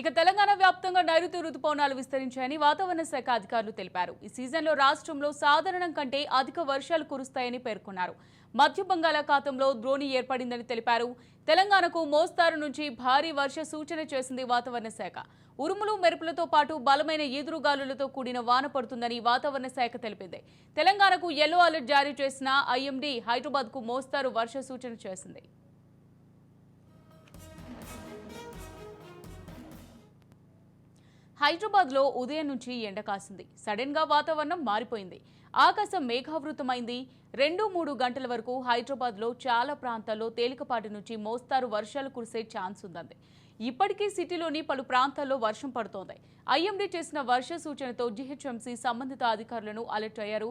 ఇక తెలంగాణ వ్యాప్తంగా నైరుతి రుతుపవనాలు విస్తరించాయని వాతావరణ శాఖ అధికారులు తెలిపారు. ఈ సీజన్లో రాష్ట్రంలో సాధారణం కంటే అధిక వర్షాలు కురుస్తాయని పేర్కొన్నారు. మధ్య బంగాళాఖాతంలో ద్రోణి ఏర్పడిందని తెలిపారు. తెలంగాణకు మోస్తారు నుంచి భారీ వర్ష సూచన చేసింది వాతావరణ శాఖ. ఉరుములు మెరుపులతో పాటు బలమైన ఈదురుగాలులతో కూడిన వాన పడుతుందని వాతావరణ శాఖ తెలిపింది. తెలంగాణకు ఎల్లో అలర్ట్ జారీ చేసిన ఐఎండీ హైదరాబాద్కు మోస్తారు వర్ష సూచన చేసింది. హైదరాబాద్లో ఉదయం నుంచి ఎండ కాసింది. సడన్గా వాతావరణం మారిపోయింది. ఆకాశం మేఘావృతమైంది. రెండు మూడు గంటల వరకు హైదరాబాద్లో చాలా ప్రాంతాల్లో తేలికపాటి నుంచి మోస్తారు వర్షాలు కురిసే ఛాన్స్ ఉందండి ఇప్పటికీ సిటీలోని పలు ప్రాంతాల్లో వర్షం పడుతోంది. ఐఎండీ చేసిన వర్ష సూచనతో జీహెచ్ఎంసీ సంబంధిత అధికారులను అలర్ట్ అయ్యారు.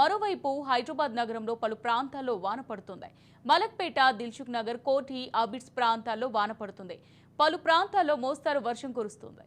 మరోవైపు హైదరాబాద్ నగరంలో పలు ప్రాంతాల్లో వాన పడుతోంది. మలక్పేట దిల్సుఖ్ నగర్ కోఠి అబిడ్స్ ప్రాంతాల్లో వాన పడుతుంది. పలు ప్రాంతాల్లో మోస్తారు వర్షం కురుస్తుంది.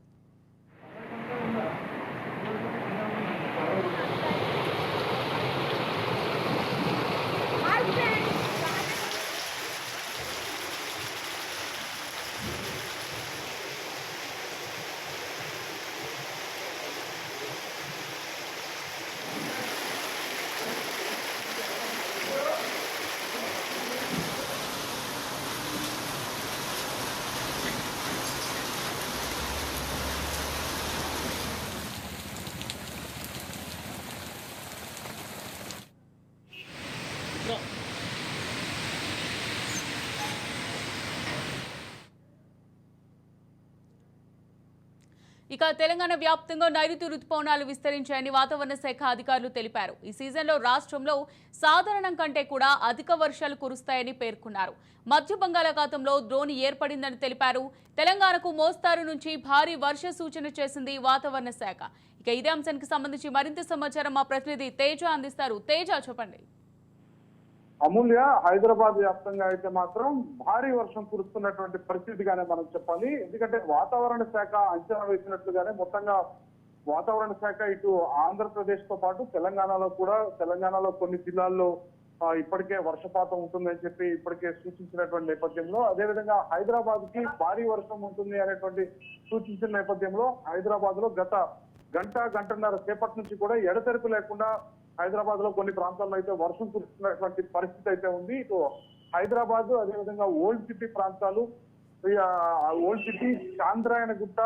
ఇక తెలంగాణ వ్యాప్తంగా నైరుతి రుతుపవనాలు విస్తరించాయని వాతావరణ శాఖ అధికారులు తెలిపారు. ఈ సీజన్లో రాష్ట్రంలో సాధారణం కంటే కూడా అధిక వర్షాలు కురుస్తాయని పేర్కొన్నారు. మధ్య బంగాళాఖాతంలో ద్రోణి ఏర్పడిందని తెలిపారు. తెలంగాణకు మోస్తారు నుంచి భారీ వర్ష సూచన చేసింది వాతావరణ శాఖ. ఇక ఇదే అంశానికి సంబంధించి మరింత సమాచారం మా ప్రతినిధి తేజ అందిస్తారు. తేజ చెప్పండి. అమూల్య హైదరాబాద్ వ్యాప్తంగా అయితే మాత్రం భారీ వర్షం కురుస్తున్నటువంటి పరిస్థితిగానే మనం చెప్పాలి. ఎందుకంటే వాతావరణ శాఖ అంచనా వేసినట్లుగానే మొత్తంగా వాతావరణ శాఖ ఇటు ఆంధ్రప్రదేశ్తో పాటు తెలంగాణలో కూడా తెలంగాణలో కొన్ని జిల్లాల్లో ఇప్పటికే వర్షపాతం ఉంటుందని చెప్పి ఇప్పటికే సూచించినటువంటి నేపథ్యంలో అదేవిధంగా హైదరాబాద్కి భారీ వర్షం ఉంటుంది అనేటువంటి సూచించిన నేపథ్యంలో హైదరాబాద్లో గత గంట గంటన్నర సేపటి నుంచి కూడా ఎడతెరిపి లేకుండా హైదరాబాద్లో కొన్ని ప్రాంతాల్లో అయితే వర్షం కురుస్తున్నటువంటి పరిస్థితి అయితే ఉంది. ఇటు హైదరాబాద్ అదేవిధంగా ఓల్డ్ సిటీ ప్రాంతాలు ఓల్డ్ సిటీ చాంద్రాయణ గుట్ట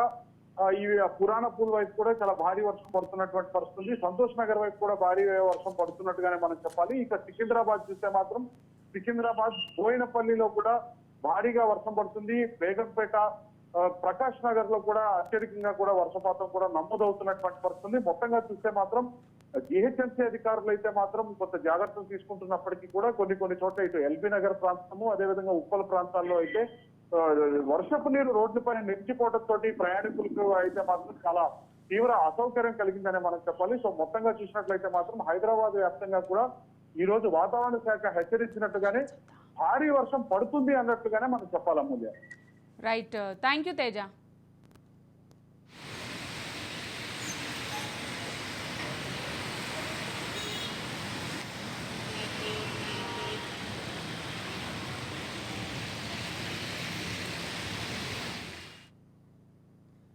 ఈ పురాణ పూల్ వైపు కూడా చాలా భారీ వర్షం పడుతున్నటువంటి పరిస్థితి సంతోష్ నగర్ వైపు కూడా భారీ వర్షం పడుతున్నట్టుగానే మనం చెప్పాలి. ఇక సికింద్రాబాద్ చూస్తే మాత్రం సికింద్రాబాద్ బోయినపల్లిలో కూడా భారీగా వర్షం పడుతుంది. బేగంపేట ప్రకాష్ నగర్లో కూడా అత్యధికంగా కూడా వర్షపాతం కూడా నమోదవుతున్నటువంటి పరిస్థితి మొత్తంగా చూస్తే మాత్రం జిహెచ్ఎంసీ అధికారులు అయితే మాత్రం కొంత జాగ్రత్తలు తీసుకుంటున్నప్పటికీ కూడా కొన్ని కొన్ని చోట్ల ఇటు ఎల్బీ నగర్ ప్రాంతము అదేవిధంగా ఉప్పల ప్రాంతాల్లో అయితే వర్షపు నీరు రోడ్లపై నిలిచిపోవడంతో ప్రయాణికులకు అయితే మాత్రం చాలా తీవ్ర అసౌకర్యం కలిగిందని మనం చెప్పాలి. సో మొత్తంగా చూసినట్లయితే మాత్రం హైదరాబాద్ వ్యాప్తంగా కూడా ఈ రోజు వాతావరణ శాఖ హెచ్చరించినట్టుగానే భారీ వర్షం పడుతుంది అన్నట్టుగానే మనం చెప్పాలి రైట్ థ్యాంక్ యూ తేజ